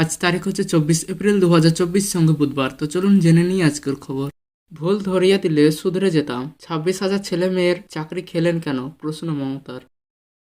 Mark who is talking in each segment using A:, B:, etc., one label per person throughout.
A: আজ তারিখ হচ্ছে চব্বিশ এপ্রিল দু হাজার চব্বিশ সঙ্গে বুধবার। তো চলুন জেনে নিই আজকের খবর। ভুল ধরিয়া দিলে সুধরে যেতাম। ছাব্বিশ হাজার ছেলে মেয়ের চাকরি খেলেন কেন? প্রশ্ন মমতার।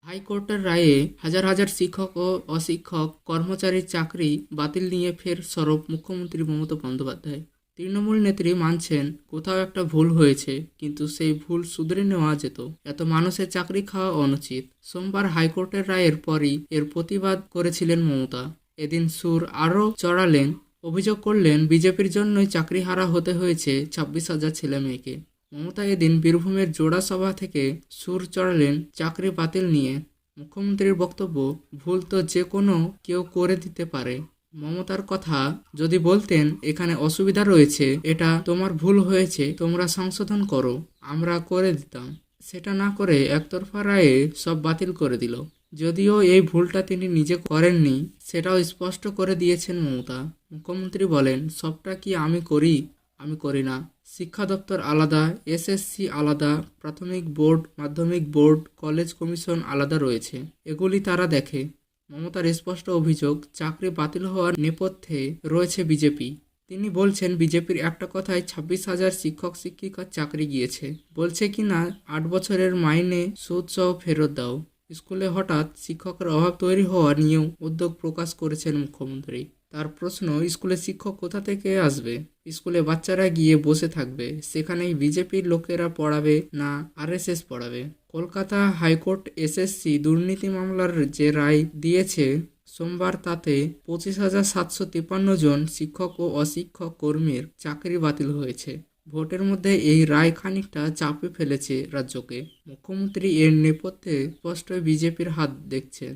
A: হাইকোর্টের রায়ে হাজার হাজার শিক্ষক ও অশিক্ষক কর্মচারীর চাকরি বাতিল নিয়ে ফের সরব মুখ্যমন্ত্রী মমতা বন্দ্যোপাধ্যায়। তৃণমূল নেত্রী মানছেন, কোথাও একটা ভুল হয়েছে, কিন্তু সেই ভুল শুধরে নেওয়া যেত। এত মানুষের চাকরি খাওয়া অনুচিত। সোমবার হাইকোর্টের রায়ের পরই এর প্রতিবাদ করেছিলেন মমতা। এদিন সুর আরও চড়ালেন, অভিযোগ করলেন বিজেপির জন্যই চাকরি হারা হতে হয়েছে ছাব্বিশ হাজার ছেলে মেয়েকে। মমতা এদিন বীরভূমের জোড়া সভা থেকে সুর চড়ালেন চাকরি বাতিল নিয়ে। মুখ্যমন্ত্রীর বক্তব্য, ভুল তো যে কোনো কেউ করে দিতে পারে। মমতার কথা যদি বলতেন, এখানে অসুবিধা রয়েছে, এটা তোমার ভুল হয়েছে, তোমরা সংশোধন করো, আমরা করে দিতাম। সেটা না করে একতরফা রায়ে সব বাতিল করে দিল। যদিও এই ভুলটা তিনি নিজে করেননি, সেটাও স্পষ্ট করে দিয়েছেন মমতা। মুখ্যমন্ত্রী বলেন, সবটা কি আমি করি? আমি করি না। শিক্ষা দপ্তর আলাদা, এসএসসি আলাদা, প্রাথমিক বোর্ড, মাধ্যমিক বোর্ড, কলেজ কমিশন আলাদা রয়েছে। এগুলি তারা দেখে। মমতার স্পষ্ট অভিযোগ, চাকরি বাতিল হওয়ার নেপথ্যে রয়েছে বিজেপি। তিনি বলছেন, বিজেপির একটা কথায় ছাব্বিশ হাজার শিক্ষক শিক্ষিকার চাকরি গিয়েছে। বলছে কি না, আট বছরের মাইনে সুদ সহ ফেরত দাও। স্কুলে হঠাৎ শিক্ষকের অভাব তৈরি হওয়া নিয়েও উদ্যোগ প্রকাশ করেছেন মুখ্যমন্ত্রী। তার প্রশ্ন স্কুলে শিক্ষক কোথা থেকে আসবে? স্কুলে বাচ্চারা গিয়ে বসে থাকবে, সেখানেই বিজেপির লোকেরা পড়াবে না আরএসএস পড়াবে? কলকাতা হাইকোর্ট এসএসসি দুর্নীতি মামলার যে রায় দিয়েছে, সোমবার তাতে পঁচিশ হাজার সাতশো তিপ্পান্ন জন শিক্ষক ও অশিক্ষক কর্মীর চাকরি বাতিল হয়েছে। ভোটের মধ্যে এই রায় খানিকটা চাপে ফেলেছে রাজ্যকে। মুখ্যমন্ত্রী এর নেপথ্যে স্পষ্টই বিজেপির হাত দেখছেন।